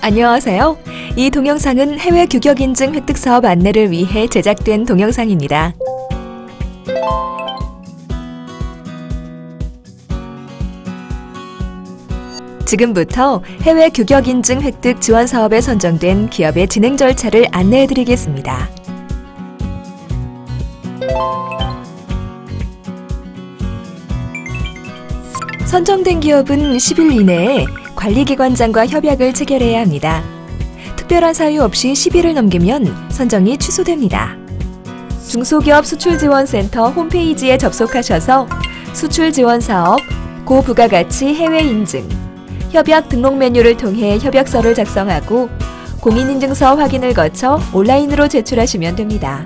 안녕하세요. 이 동영상은 해외 규격 인증 획득 사업 안내를 위해 제작된 동영상입니다. 지금부터 해외 규격 인증 획득 지원 사업에 선정된 기업의 진행 절차를 안내해 드리겠습니다. 선정된 기업은 10일 이내에 관리기관장과 협약을 체결해야 합니다. 특별한 사유 없이 10일을 넘기면 선정이 취소됩니다. 중소기업 수출지원센터 홈페이지에 접속하셔서 수출지원사업, 고부가가치 해외 인증, 협약 등록 메뉴를 통해 협약서를 작성하고 공인인증서 확인을 거쳐 온라인으로 제출하시면 됩니다.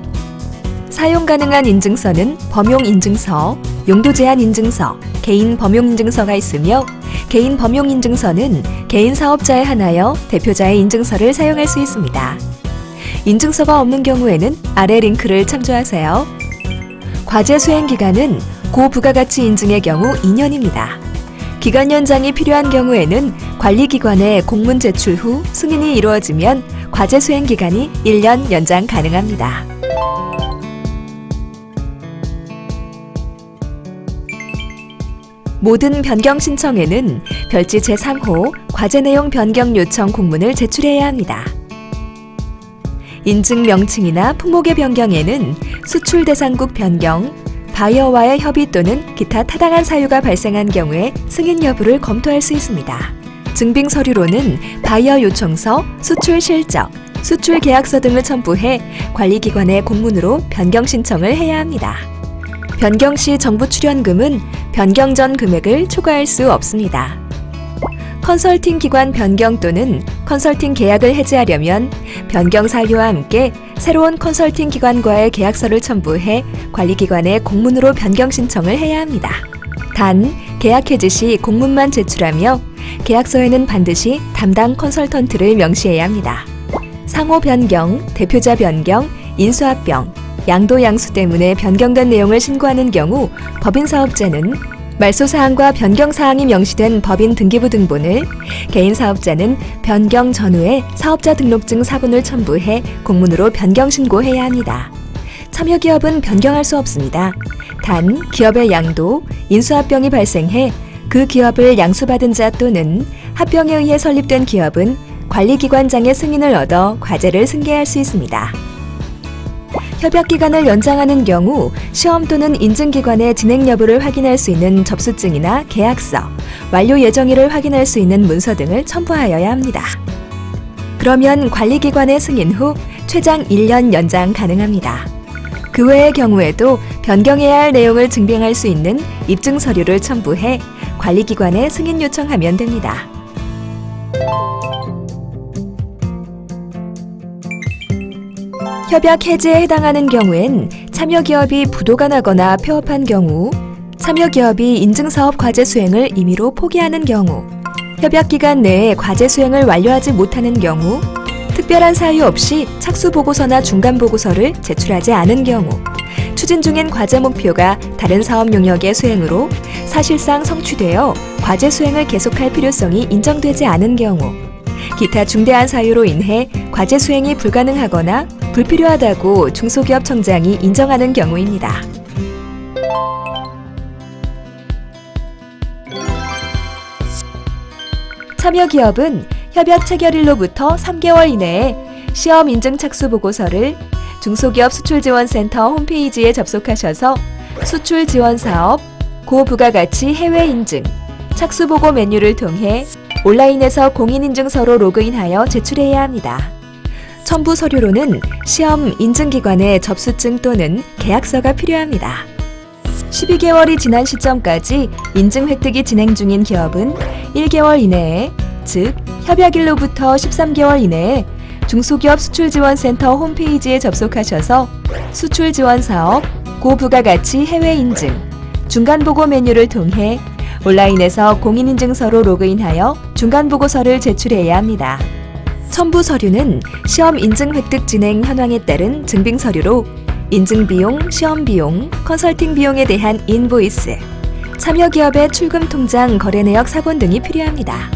사용 가능한 인증서는 범용 인증서, 용도 제한 인증서, 개인 범용 인증서가 있으며 개인 범용 인증서는 개인 사업자에 한하여 대표자의 인증서를 사용할 수 있습니다. 인증서가 없는 경우에는 아래 링크를 참조하세요. 과제 수행 기간은 고부가가치 인증의 경우 2년입니다. 기간 연장이 필요한 경우에는 관리기관에 공문 제출 후 승인이 이루어지면 과제 수행 기간이 1년 연장 가능합니다. 모든 변경 신청에는 별지 제3호 과제 내용 변경 요청 공문을 제출해야 합니다. 인증 명칭이나 품목의 변경에는 수출 대상국 변경, 바이어와의 협의 또는 기타 타당한 사유가 발생한 경우에 승인 여부를 검토할 수 있습니다. 증빙 서류로는 바이어 요청서, 수출 실적, 수출 계약서 등을 첨부해 관리기관에 공문으로 변경 신청을 해야 합니다. 변경 시 정부 출연금은 변경 전 금액을 초과할 수 없습니다. 컨설팅 기관 변경 또는 컨설팅 계약을 해지하려면 변경 사유와 함께 새로운 컨설팅 기관과의 계약서를 첨부해 관리기관에 공문으로 변경 신청을 해야 합니다. 단, 계약 해지 시 공문만 제출하며 계약서에는 반드시 담당 컨설턴트를 명시해야 합니다. 상호 변경, 대표자 변경, 인수합병, 양도 양수 때문에 변경된 내용을 신고하는 경우 법인 사업자는 말소 사항과 변경 사항이 명시된 법인 등기부 등본을, 개인 사업자는 변경 전후에 사업자 등록증 사본을 첨부해 공문으로 변경 신고해야 합니다. 참여 기업은 변경할 수 없습니다. 단 기업의 양도, 인수합병이 발생해 그 기업을 양수받은 자 또는 합병에 의해 설립된 기업은 관리기관장의 승인을 얻어 과제를 승계할 수 있습니다. 협약 기간을 연장하는 경우 시험 또는 인증기관의 진행 여부를 확인할 수 있는 접수증이나 계약서, 완료 예정일을 확인할 수 있는 문서 등을 첨부하여야 합니다. 그러면 관리기관의 승인 후 최장 1년 연장 가능합니다. 그 외의 경우에도 변경해야 할 내용을 증빙할 수 있는 입증 서류를 첨부해 관리기관에 승인 요청하면 됩니다. 협약 해지에 해당하는 경우엔 참여 기업이 부도가 나거나 폐업한 경우, 참여 기업이 인증사업 과제 수행을 임의로 포기하는 경우, 협약 기간 내에 과제 수행을 완료하지 못하는 경우, 특별한 사유 없이 착수 보고서나 중간 보고서를 제출하지 않은 경우, 추진 중인 과제 목표가 다른 사업 용역의 수행으로 사실상 성취되어 과제 수행을 계속할 필요성이 인정되지 않은 경우, 기타 중대한 사유로 인해 과제 수행이 불가능하거나 불필요하다고 중소기업 청장이 인정하는 경우입니다. 참여 기업은 협약 체결일로부터 3개월 이내에 시험 인증 착수 보고서를 중소기업 수출지원센터 홈페이지에 접속하셔서 수출 지원 사업, 고부가가치 해외 인증, 착수 보고 메뉴를 통해 온라인에서 공인인증서로 로그인하여 제출해야 합니다. 첨부 서류로는 시험 인증기관의 접수증 또는 계약서가 필요합니다. 12개월이 지난 시점까지 인증 획득이 진행 중인 기업은 1개월 이내에, 즉 협약일로부터 13개월 이내에 중소기업 수출지원센터 홈페이지에 접속하셔서 수출지원사업, 고부가가치 해외 인증, 중간보고 메뉴를 통해 온라인에서 공인인증서로 로그인하여 중간보고서를 제출해야 합니다. 첨부 서류는 시험 인증 획득 진행 현황에 따른 증빙 서류로 인증 비용, 시험 비용, 컨설팅 비용에 대한 인보이스, 참여 기업의 출금 통장 거래 내역 사본 등이 필요합니다.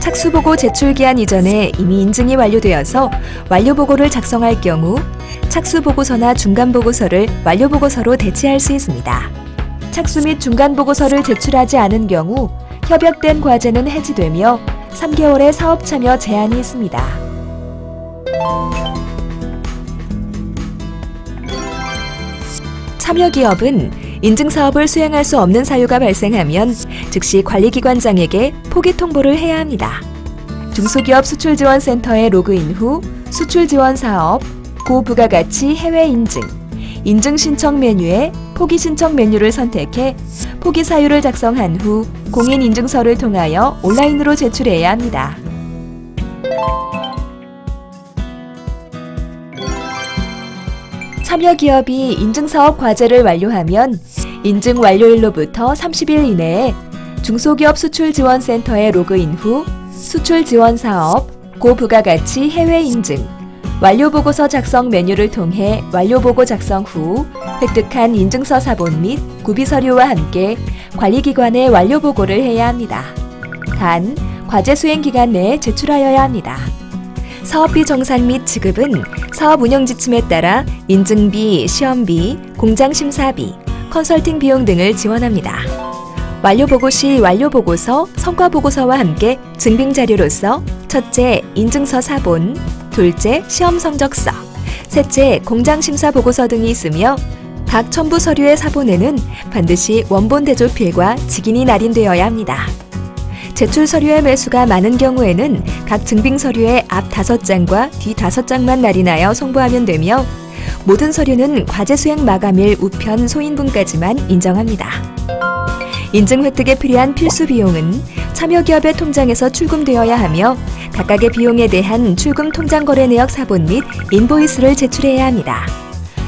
착수 보고 제출 기한 이전에 이미 인증이 완료되어서 완료 보고를 작성할 경우 착수 보고서나 중간 보고서를 완료 보고서로 대체할 수 있습니다. 착수 및 중간 보고서를 제출하지 않은 경우 협약된 과제는 해지되며 3개월의 사업 참여 제한이 있습니다. 참여 기업은 인증 사업을 수행할 수 없는 사유가 발생하면 즉시 관리기관장에게 포기 통보를 해야 합니다. 중소기업 수출지원센터에 로그인 후 수출 지원 사업, 고부가가치 해외 인증, 인증 신청 메뉴에 포기 신청 메뉴를 선택해 포기 사유를 작성한 후 공인 인증서를 통하여 온라인으로 제출해야 합니다. 참여 기업이 인증 사업 과제를 완료하면 인증 완료일로부터 30일 이내에 중소기업 수출 지원 센터에 로그인 후 수출 지원 사업, 고부가가치 해외 인증, 완료 보고서 작성 메뉴를 통해 완료 보고 작성 후 획득한 인증서 사본 및 구비 서류와 함께 관리기관에 완료 보고를 해야 합니다. 단, 과제 수행 기간 내에 제출하여야 합니다. 사업비 정산 및 지급은 사업 운영 지침에 따라 인증비, 시험비, 공장 심사비, 컨설팅 비용 등을 지원합니다. 완료 보고 시 완료 보고서, 성과 보고서와 함께 증빙 자료로서 첫째, 인증서 사본, 둘째, 시험 성적서, 셋째, 공장 심사 보고서 등이 있으며 각 첨부 서류의 사본에는 반드시 원본 대조필과 직인이 날인되어야 합니다. 제출 서류의 매수가 많은 경우에는 각 증빙 서류의 앞 다섯 장과 뒤 다섯 장만 날인하여 송부하면 되며 모든 서류는 과제 수행 마감일 우편 소인분까지만 인정합니다. 인증 획득에 필요한 필수 비용은 참여 기업의 통장에서 출금되어야 하며 각각의 비용에 대한 출금 통장 거래 내역 사본 및 인보이스를 제출해야 합니다.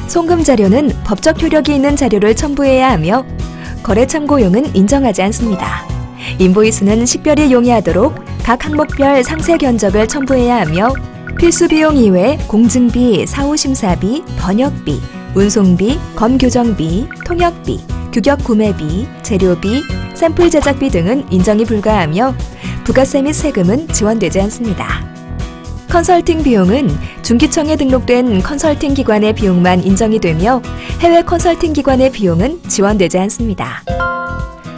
송금 자료는 법적 효력이 있는 자료를 첨부해야 하며 거래 참고용은 인정하지 않습니다. 인보이스는 식별이 용이하도록 각 항목별 상세 견적을 첨부해야 하며 필수 비용 이외 공증비, 사후 심사비, 번역비, 운송비, 검교정비, 통역비, 규격 구매비, 재료비, 샘플 제작비 등은 인정이 불가하며 부가세 및 세금은 지원되지 않습니다. 컨설팅 비용은 중기청에 등록된 컨설팅 기관의 비용만 인정이 되며 해외 컨설팅 기관의 비용은 지원되지 않습니다.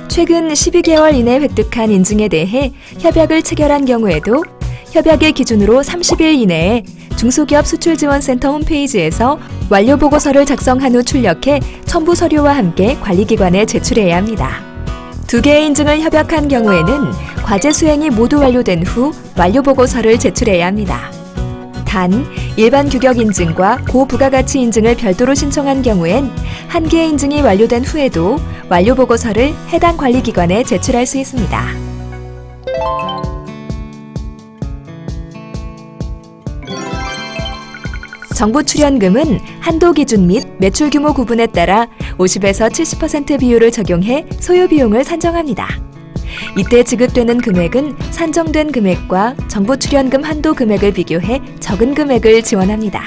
최근 12개월 이내 획득한 인증에 대해 협약을 체결한 경우에도 협약의 기준으로 30일 이내에 중소기업 수출지원센터 홈페이지에서 완료 보고서를 작성한 후 출력해 첨부 서류와 함께 관리기관에 제출해야 합니다. 두 개의 인증을 협약한 경우에는 과제 수행이 모두 완료된 후 완료 보고서를 제출해야 합니다. 단, 일반 규격 인증과 고부가가치 인증을 별도로 신청한 경우엔 한 개의 인증이 완료된 후에도 완료 보고서를 해당 관리기관에 제출할 수 있습니다. 정부 출연금은 한도 기준 및 매출 규모 구분에 따라 50에서 70% 비율을 적용해 소요 비용을 산정합니다. 이때 지급되는 금액은 산정된 금액과 정부 출연금 한도 금액을 비교해 적은 금액을 지원합니다.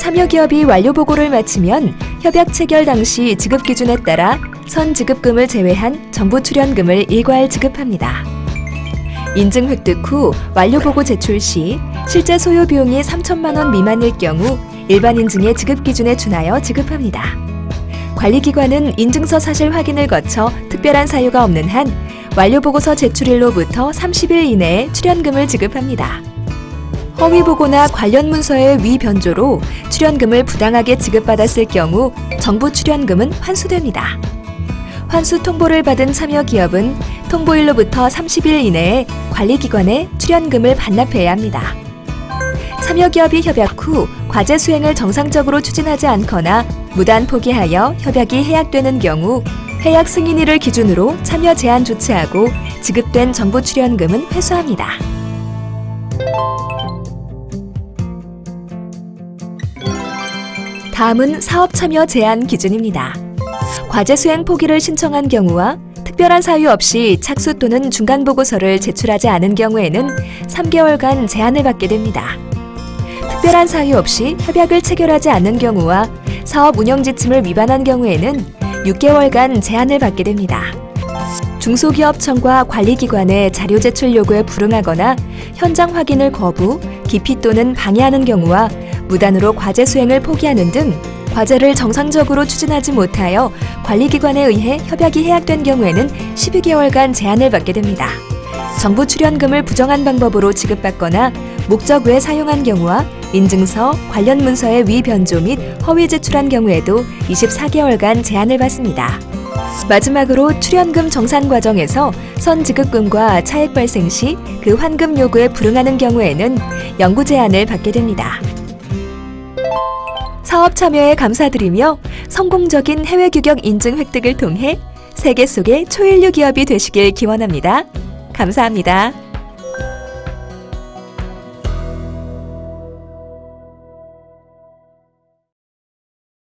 참여 기업이 완료 보고를 마치면 협약 체결 당시 지급 기준에 따라 선 지급금을 제외한 정부 출연금을 일괄 지급합니다. 인증 획득 후 완료 보고 제출 시 실제 소요 비용이 3천만 원 미만일 경우 일반 인증의 지급 기준에 준하여 지급합니다. 관리기관은 인증서 사실 확인을 거쳐 특별한 사유가 없는 한 완료 보고서 제출일로부터 30일 이내에 출연금을 지급합니다. 허위 보고나 관련 문서의 위 변조로 출연금을 부당하게 지급받았을 경우 정부 출연금은 환수됩니다. 환수 통보를 받은 참여 기업은 통보일로부터 30일 이내에 관리기관에 출연금을 반납해야 합니다. 참여 기업이 협약 후 과제 수행을 정상적으로 추진하지 않거나 무단 포기하여 협약이 해약되는 경우 해약 승인일을 기준으로 참여 제한 조치하고 지급된 정부 출연금은 회수합니다. 다음은 사업 참여 제한 기준입니다. 과제 수행 포기를 신청한 경우와 특별한 사유 없이 착수 또는 중간 보고서를 제출하지 않은 경우에는 3개월간 제한을 받게 됩니다. 특별한 사유 없이 협약을 체결하지 않는 경우와 사업 운영 지침을 위반한 경우에는 6개월간 제한을 받게 됩니다. 중소기업청과 관리기관의 자료 제출 요구에 불응하거나 현장 확인을 거부, 기피 또는 방해하는 경우와 무단으로 과제 수행을 포기하는 등 과제를 정상적으로 추진하지 못하여 관리기관에 의해 협약이 해약된 경우에는 12개월간 제한을 받게 됩니다. 정부 출연금을 부정한 방법으로 지급받거나 목적 외에 사용한 경우와 인증서, 관련 문서의 위변조 및 허위 제출한 경우에도 24개월간 제한을 받습니다. 마지막으로 출연금 정산 과정에서 선 지급금과 차액 발생 시 그 환급 요구에 불응하는 경우에는 영구 제한을 받게 됩니다. 사업 참여에 감사드리며 성공적인 해외 규격 인증 획득을 통해 세계 속의 초일류 기업이 되시길 기원합니다. 감사합니다.